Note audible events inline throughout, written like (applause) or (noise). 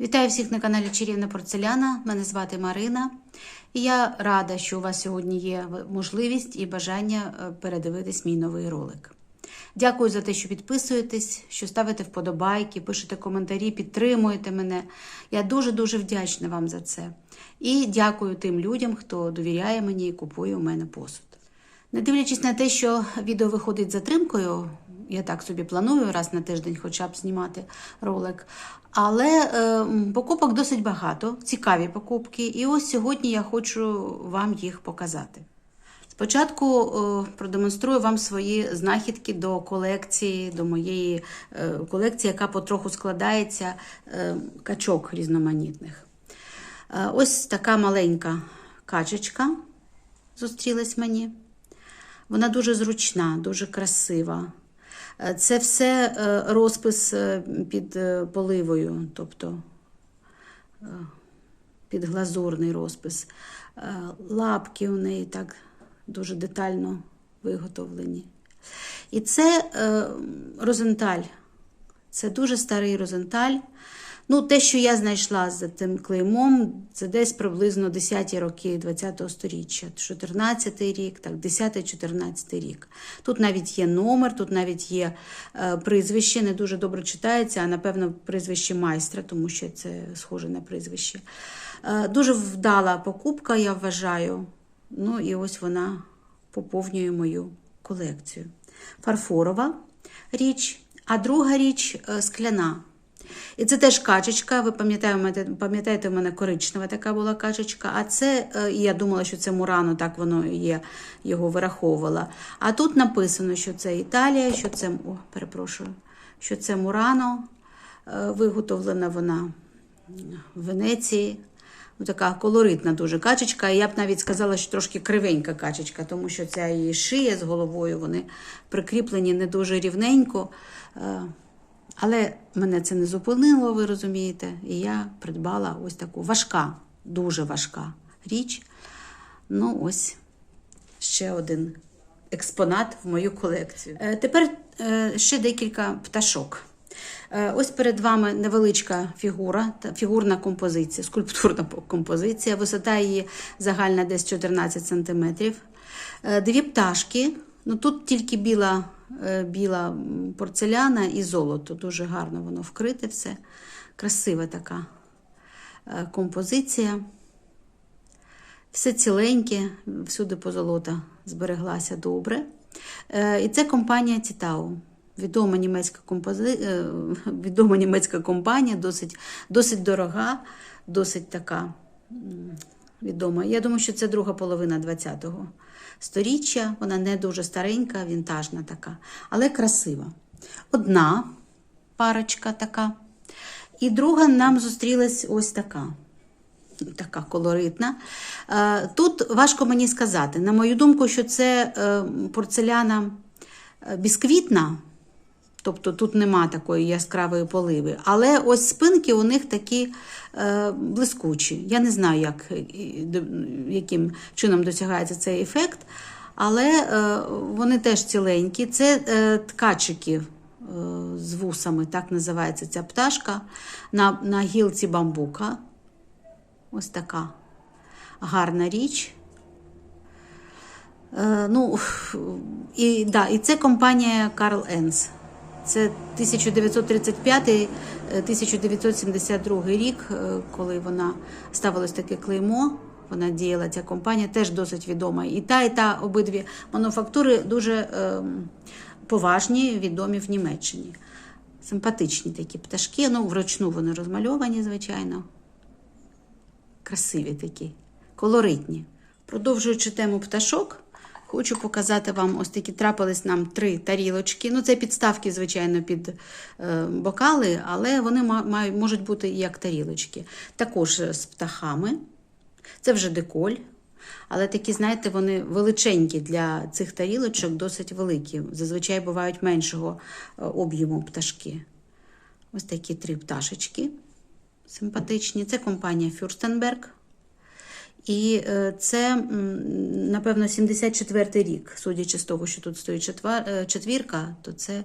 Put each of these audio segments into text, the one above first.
Вітаю всіх на каналі Чарівна Порцеляна. Мене звати Марина. І я рада, що у вас сьогодні є можливість і бажання е, передивитись мій новий ролик. Дякую за те, що підписуєтесь, що ставите вподобайки, пишете коментарі, підтримуєте мене. Я дуже-дуже вдячна вам за це. І дякую тим людям, хто довіряє мені і купує у мене посуд. Не дивлячись на те, що відео виходить затримкою, я так собі планую раз на тиждень хоча б знімати ролик. Але е, покупок досить багато, цікаві покупки. І ось сьогодні я хочу вам їх показати. Спочатку е, продемонструю вам свої знахідки до колекції, до моєї е, колекції, яка потроху складається качок різноманітних. Ось така маленька качечка зустрілась мені. Вона дуже зручна, дуже красива. Е, Це все е, розпис е, під поливою, тобто під глазурний розпис. Лапки у неї так дуже детально виготовлені. І це розенталь. Це дуже старий розенталь. Ну, те, що я знайшла за тим клеймом, це десь приблизно 10-ті роки ХХ століття, 14-й рік, так, 10-14 рік. Тут навіть є номер, тут навіть є е, прізвище, не дуже добре читається, а напевно прізвище майстра, тому що це схоже на прізвище. Е, дуже вдала покупка, я вважаю. Ну і ось вона поповнює мою колекцію. Фарфорова річ, а друга річ е, скляна. І це теж качечка. Ви пам'ятаєте, пам'ятаєте, в мене коричнева така була качечка. А це, е, я думала, що це Мурано, так воно є, його вираховувала. А тут написано, що це Італія, що це, о, перепрошую, що це Мурано, е, виготовлена вона в Венеції. Ну, така колоритна дуже качечка. Я б навіть сказала, що трошки кривенька качечка, тому що ця її шия з головою, вони прикріплені не дуже рівненько. Але мене це не зупинило, ви розумієте, і я придбала ось таку важка, дуже важка річ. Ну, ось ще один експонат в мою колекцію. Е, Тепер е, ще декілька пташок. Е, Ось перед вами невеличка фігура, фігурна композиція, скульптурна композиція. Висота її загальна десь 14 см. Дві пташки. Ну, тут тільки біла, біла м, порцеляна і золото. Дуже гарно воно вкрите все. Красива така е, композиція. Все ціленьке, всюди позолота збереглася добре. Е, І це компанія Тітау. Відома німецька, компози... е, (laughs) відома німецька компанія, досить, досить дорога, досить така відома. Я думаю, що це друга половина ХХ сторіччя. Вона не дуже старенька, вінтажна така, але красива. Одна парочка така. І друга нам зустрілась ось така така колоритна. Е, Тут важко мені сказати. На мою думку, що це е, порцеляна е, бісквітна, тобто тут нема такої яскравої поливи. Але ось спинки у них такі е, блискучі. Я не знаю, як, е, яким чином досягається цей ефект, але е, вони теж ціленькі. Це е, ткачики е, з вусами, так називається ця пташка, на, на гілці бамбука. Ось така гарна річ. Е, ну, і, да, і це компанія Карл Енс. Це 1935-1972 рік, е, коли вона ставилось таке клеймо. Вона діяла ця компанія, теж досить відома. І та, і та обидві мануфактури дуже е, поважні, відомі в Німеччині. Симпатичні такі пташки. Ну, вручну вони розмальовані, звичайно красиві такі, колоритні. Продовжуючи тему пташок, хочу показати вам ось такі трапились нам три тарілочки. Ну, це підставки, звичайно, під е, бокали, але вони мають, можуть бути як тарілочки. Також з птахами. Це вже деколь. Але такі, знаєте, вони величенькі для цих тарілочок, досить великі. Зазвичай бувають меншого е, об'єму пташки. Ось такі три пташечки симпатичні. Це компанія Фюрстенберг. І е, це, напевно, 74-й рік. Судячи з того, що тут стоїть е, четвірка, то це,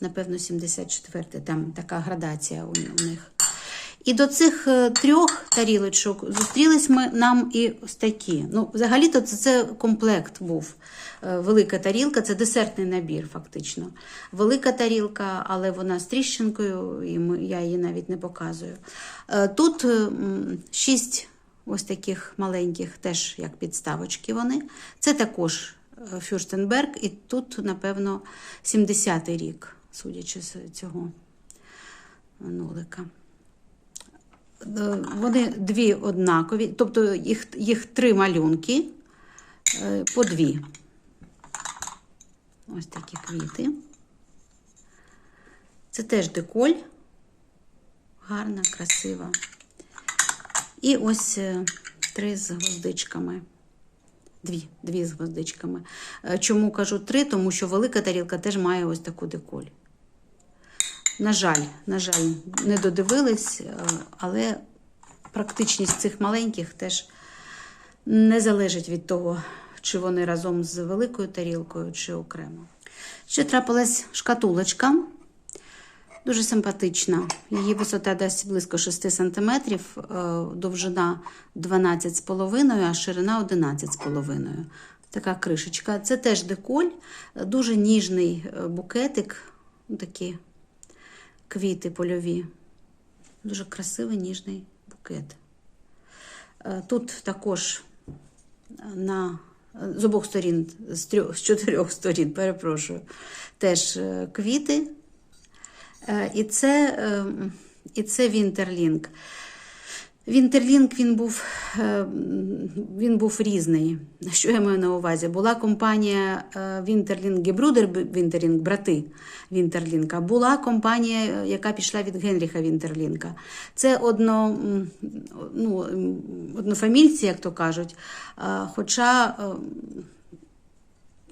напевно, 74-й. Там така градація у них. І до цих е, трьох тарілочок зустрілись ми нам і ось такі. Ну, взагалі-то це, це комплект був. Велика тарілка це десертний набір, фактично. Велика тарілка, але вона з тріщинкою, і ми, я її навіть не показую. Тут шість ось таких маленьких, теж як підставочки вони. Це також е, Фюрстенберг, і тут, напевно, 70-й рік, судячи з цього нулика. Е, Вони дві однакові, тобто їх, їх три малюнки е, по дві. Ось такі квіти. Це теж деколь. Гарна, красива. І ось е, три з гвоздичками. Дві, дві з гвоздичками. Е, Чому кажу три? Тому що велика тарілка теж має ось таку деколь. На жаль, на жаль, не додивились, е, але практичність цих маленьких теж не залежить від того, чи вони разом з великою тарілкою, чи окремо. Ще трапилась шкатулочка. Дуже симпатична. Її висота десь близько 6 см, довжина 12,5, а ширина 11,5. Така кришечка. Це теж деколь, дуже ніжний е, букетик, такі квіти польові. Дуже красивий ніжний букет. Е, Тут також на, з обох сторін, з, трьох, з чотирьох сторін, перепрошую, теж е, квіти. Е, І це, е, і це Вінтерлінг. Вінтерлінг він був, е, він був різний. Що я маю на увазі? Була компанія Вінтерлінг і Брудер Вінтерлінг, брати Вінтерлінга. Була компанія, яка пішла від Генріха Вінтерлінга. Це одно, ну, однофамільці, як то кажуть. Хоча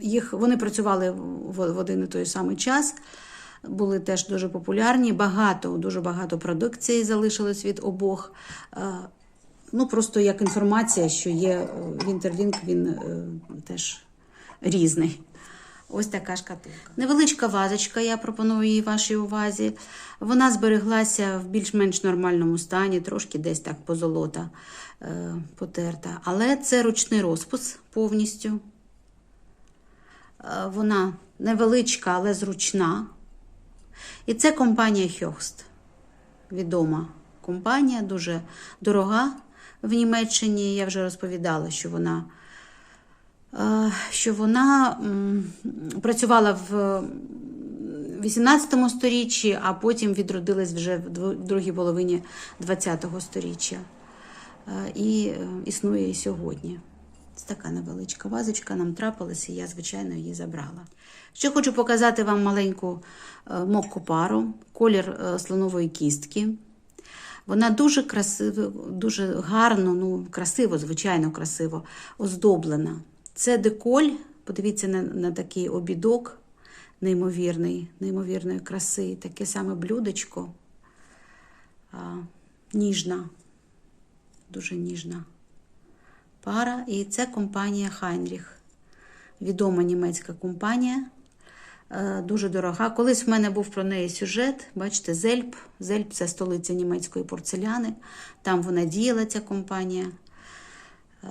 їх, вони працювали в один і той самий час були теж дуже популярні. Багато, дуже багато продукції залишилось від обох. Е, Ну, просто як інформація, що є Вінтерлінк, він е, теж різний. Ось така шкатулка. Невеличка вазочка, я пропоную її вашій увазі. Вона збереглася в більш-менш нормальному стані, трошки десь так позолота е, потерта. Але це ручний розпис повністю. Е, Вона невеличка, але зручна. І це компанія Хьохст. Відома компанія, дуже дорога в Німеччині. Я вже розповідала, що вона, е, що вона працювала в 18 сторіччі, а потім відродилась вже в другій половині 20-го сторіччя. Е, І е, існує і сьогодні. Це така невеличка вазочка нам трапилася, і я, звичайно, її забрала. Ще хочу показати вам маленьку е, мокку пару, колір е, слонової кістки. Вона дуже красиво, дуже гарно, ну, красиво, звичайно, красиво оздоблена. Це деколь, подивіться на, на такий обідок, неймовірний, неймовірної краси, таке саме блюдечко. А, ніжна, дуже ніжна пара. І це компанія Хайнріх. Відома німецька компанія. е, Дуже дорога. Колись в мене був про неї сюжет. Бачите, Зельп. Зельп це столиця німецької порцеляни. Там вона діяла, ця компанія. Е,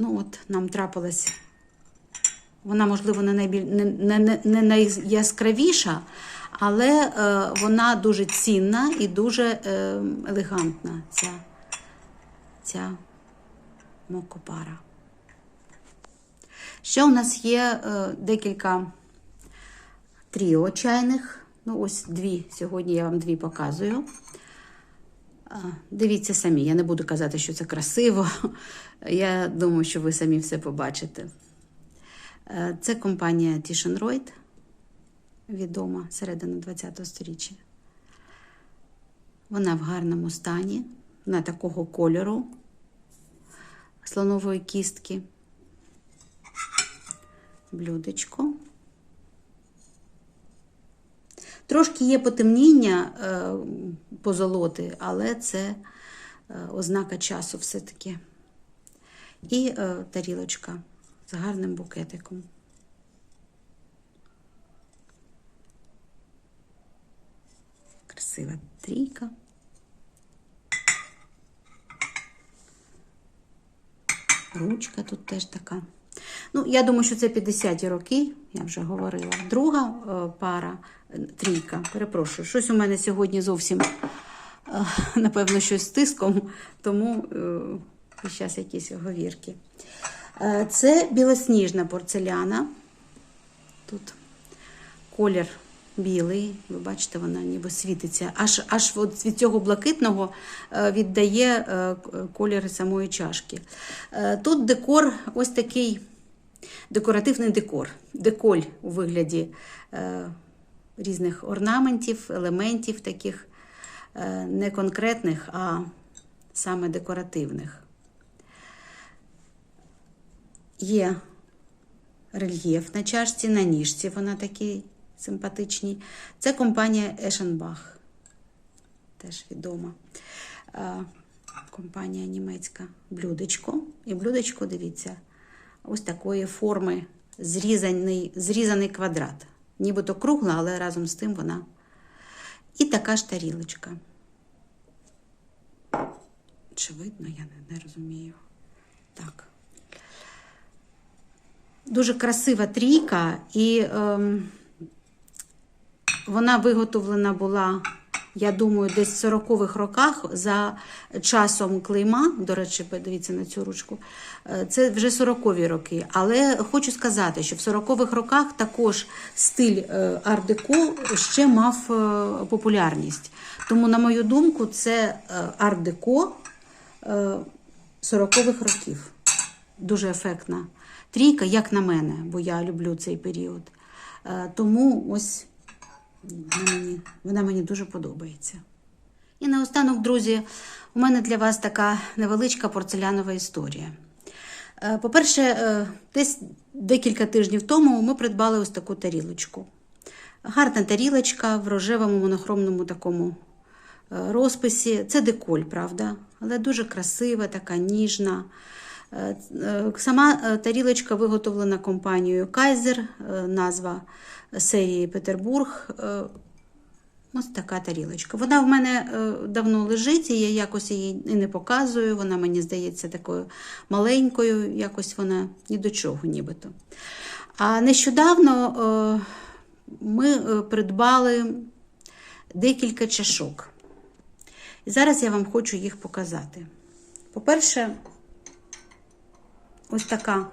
Ну, от нам трапилась. Вона, можливо, не, найбіль... не, не, не, найяскравіша, але е, вона дуже цінна і дуже е, елегантна, ця, ця мокопара. Ще у нас є е, декілька тріо чайних. Ну, ось дві. Сьогодні я вам дві показую. А, Дивіться самі, я не буду казати, що це красиво. (laughs) Я думаю, що ви самі все побачите. Е, Це компанія Тішенройд, відома середини ХХ століття. Вона в гарному стані, вона такого кольору слонової кістки. Блюдечко. Трошки є потемніння е, позолоти, але це е, ознака часу все-таки. І е, тарілочка з гарним букетиком. Красива трійка. Ручка тут теж така. Ну, я думаю, що це 50-ті роки, я вже говорила. Друга е, пара, е, трійка, перепрошую, щось у мене сьогодні зовсім, е, напевно, щось з тиском, тому е, зараз якісь оговірки. Е, це білосніжна порцеляна. Тут колір білий, ви бачите, вона ніби світиться. Аж аж от від цього блакитного е, віддає е, колір самої чашки. Е, Тут декор ось такий декоративний декор. Деколь у вигляді різних орнаментів, елементів таких не конкретних, а саме декоративних. Є рельєф на чашці, на ніжці вона такий симпатичній. Це компанія Ешенбах, теж відома. Е, Компанія німецька блюдечко. І блюдечко, дивіться, ось такої форми зрізаний, зрізаний квадрат. Нібито кругла, але разом з тим вона. І така ж тарілочка. Чи видно, я не, не розумію. Так. Дуже красива трійка, і ем, вона виготовлена була, я думаю, десь в 40-х роках за часом клейма. До речі, подивіться на цю ручку. Е, Це вже 40-ві роки. Але хочу сказати, що в 40-х роках також стиль е, ар-деко ще мав е, популярність. Тому, на мою думку, це ар-деко е, 40-х років. Дуже ефектна трійка, як на мене, бо я люблю цей період. Тому ось вона мені, вона мені дуже подобається. І наостанок, друзі, у мене для вас така невеличка порцелянова історія. Е, По-перше, е, десь декілька тижнів тому ми придбали ось таку тарілочку. Гарна тарілочка в рожевому монохромному такому е, розписі. Це деколь, правда, але дуже красива, така ніжна. Сама е, тарілочка виготовлена компанією Кайзер, е, назва серії Петербург. Е, Ось така тарілочка. Вона в мене давно лежить, і я якось її і не показую. Вона мені здається такою маленькою, якось вона ні до чого нібито. А нещодавно ми придбали декілька чашок. І зараз я вам хочу їх показати. По-перше, ось така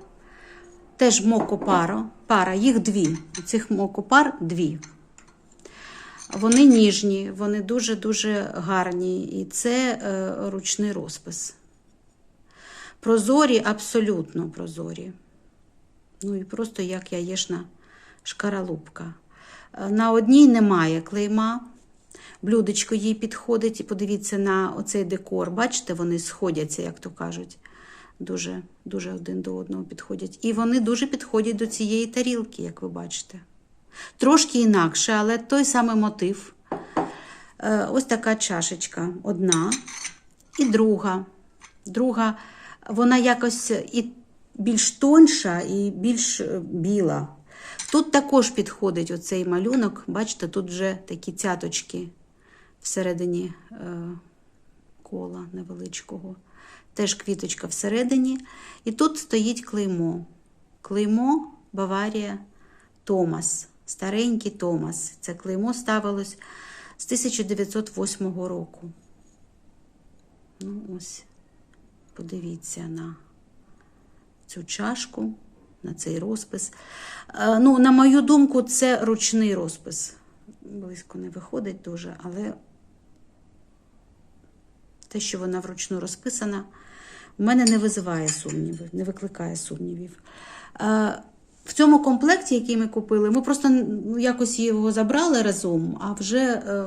теж мокопара. Пара, їх дві. Цих мокопар дві. Вони ніжні, вони дуже-дуже гарні. І це е, ручний розпис. Прозорі, абсолютно прозорі. Ну і просто як яєчна шкаралупка. На одній немає клейма. Блюдечко їй підходить, і подивіться на оцей декор. Бачите, вони сходяться, як то кажуть. Дуже, дуже один до одного підходять. І вони дуже підходять до цієї тарілки, як ви бачите. Трошки інакше, але той самий мотив. Е, Ось така чашечка. Одна і друга. Друга, вона якось і більш тонша, і більш е, біла. Тут також підходить оцей малюнок. Бачите, тут вже такі цяточки всередині е, кола невеличкого. Теж квіточка всередині. І тут стоїть клеймо. Клеймо Баварія Томас. Старенький Томас. Це клеймо ставилось з 1908 року. Ну, ось, подивіться на цю чашку, на цей розпис. Е, Ну, на мою думку, це ручний розпис. Близько не виходить дуже, але те, що вона вручну розписана, в мене не визиває сумнівів, не викликає сумнівів. В цьому комплекті, який ми купили, ми просто якось його забрали разом, а вже е,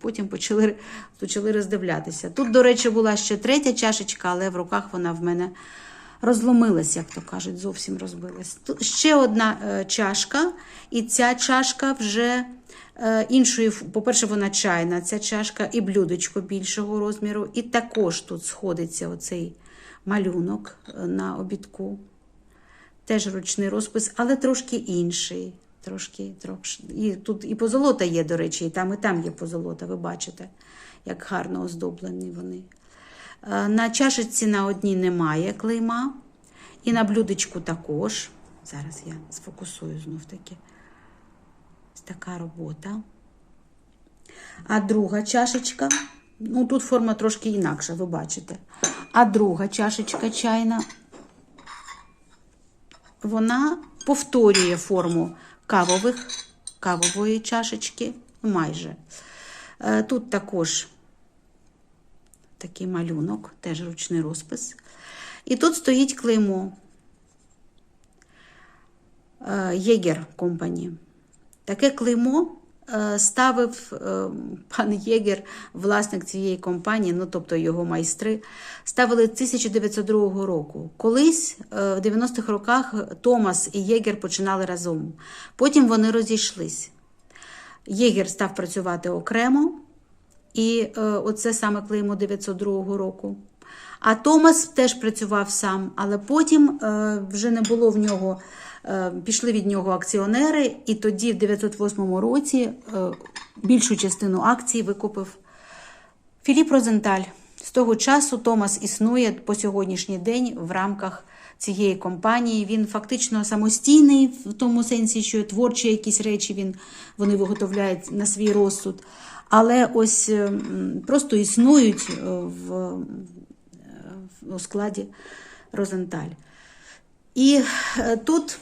потім почали, почали роздивлятися. Тут, до речі, була ще третя чашечка, але в руках вона в мене розломилась, як то кажуть, зовсім розбилась. Тут ще одна е, чашка, і ця чашка вже іншої, по-перше, вона чайна, ця чашка і блюдечко більшого розміру. І також тут сходиться оцей малюнок е, на обідку. Теж ручний розпис, але трошки інший. Трошки, трошки. І тут і позолота є, до речі, і там, і там є позолота. Ви бачите, як гарно оздоблені вони. Е, На чашечці на одній немає клейма. І на блюдечку також. Зараз я сфокусую знов таки. Ось така робота. А друга чашечка, ну тут форма трошки інакша, ви бачите. А друга чашечка чайна, вона повторює форму кавових, кавової чашечки майже. Е, Тут також такий малюнок, теж ручний розпис. І тут стоїть клеймо Єгер Компані. Таке клеймо е, ставив е, пан Єгер, власник цієї компанії, ну тобто його майстри, ставили 1902 року. Колись е, в 90-х роках Томас і Єгер починали разом. Потім вони розійшлись. Єгер став працювати окремо, і оце саме клеймо 902 року. А Томас теж працював сам, але потім вже не було в нього, пішли від нього акціонери, і тоді, в 908 році, е, більшу частину акцій викупив Філіп Розенталь. З того часу Томас існує по сьогоднішній день в рамках цієї компанії. Він фактично самостійний в тому сенсі, що творчі якісь речі він, вони виготовляють на свій розсуд. Але ось е, просто існують е, в, е, у складі Розенталь. І е, тут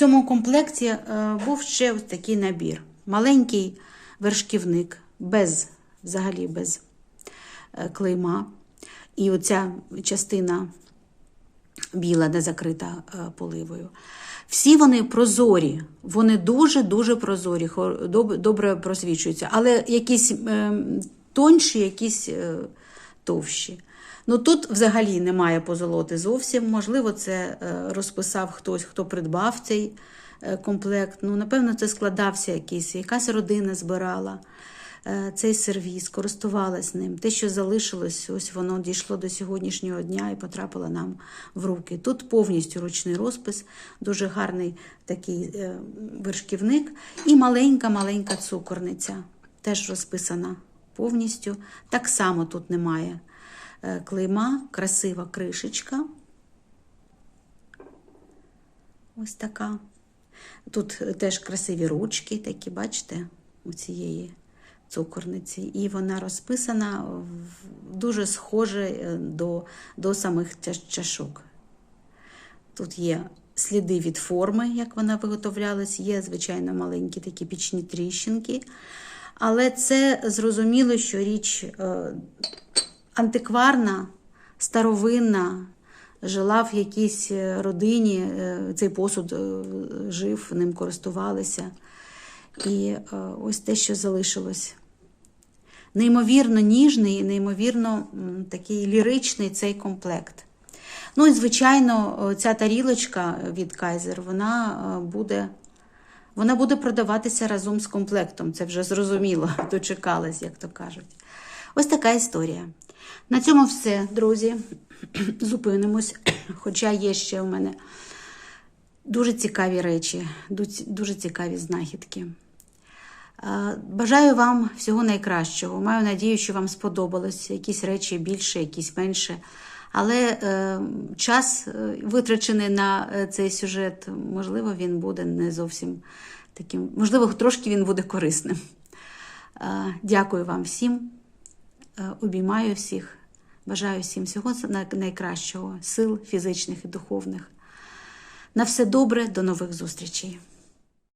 цьому комплекті е, був ще ось такий набір. Маленький вершківник, без, взагалі без е, клейма. І оця частина біла, не закрита е, поливою. Всі вони прозорі, вони дуже-дуже прозорі, добре просвічуються, але якісь е, тонші, якісь товщі. Ну тут взагалі немає позолоти зовсім. Можливо, це е, розписав хтось, хто придбав цей е, комплект. Ну, напевно, це складався якийсь, якась родина збирала е, цей сервіс, користувалась ним. Те, що залишилось, ось воно дійшло до сьогоднішнього дня і потрапило нам в руки. Тут повністю ручний розпис, дуже гарний такий вершківник і маленька-маленька цукорниця, теж розписана повністю. Так само тут немає клейма, красива кришечка. Ось така. Тут е, теж красиві ручки, такі, бачите, у цієї цукорниці. І вона розписана дуже схоже е, до, до самих чашок. Тут є сліди від форми, як вона виготовлялась, є, звичайно, маленькі такі пічні тріщинки. Але це зрозуміло, що річ е, антикварна, старовинна, жила в якійсь е, родині, е, цей посуд е, жив, ним користувалися. І ось те, що залишилось. Неймовірно ніжний неймовірно такий ліричний цей комплект. Ну і, звичайно, ця тарілочка від Кайзер, вона буде, вона буде продаватися разом з комплектом. Це вже зрозуміло, (laughs) дочекалась, як то кажуть. Ось така історія. На цьому все, друзі. Зупинимось. Хоча є ще у мене дуже цікаві речі, дуже цікаві знахідки. Бажаю вам всього найкращого. Маю надію, що вам сподобалось. Якісь речі більше, якісь менше. Але е, час е, витрачений на е, цей сюжет, можливо, він буде не зовсім таким, можливо, трошки він буде корисним. Е, дякую вам всім. Е, обіймаю всіх. Бажаю всім всього найкращого, сил фізичних і духовних. На все добре, до нових зустрічей.